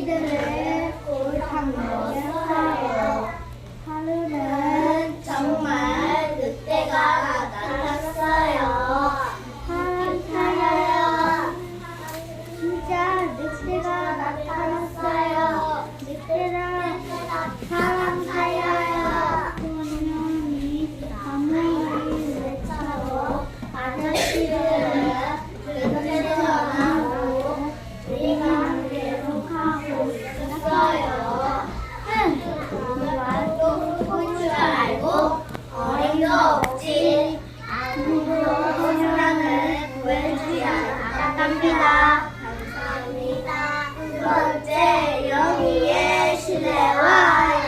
이들을 골탕으로 사요. 하루는 정말 늑대가 나타났어요. 늑대가 늑대가 나타났어요. 감사합니다. 감사합니다. 두 번째 영희의 신뢰와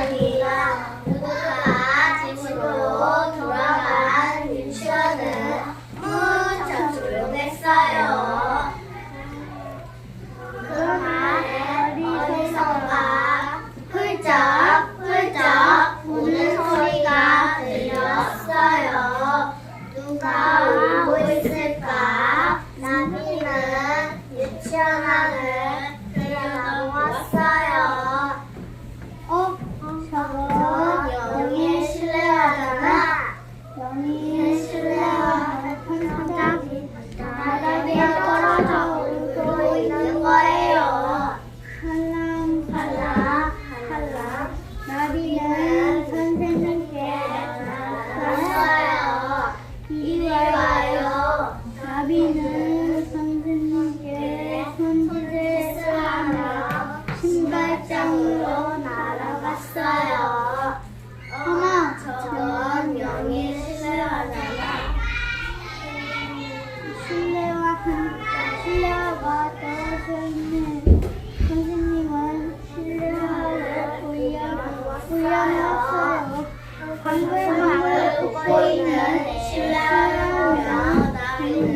Thank you. 신뢰가 떨어졌네. 선생님은 신뢰하고 훈련하세요. 방금을 있는 신뢰하며 나를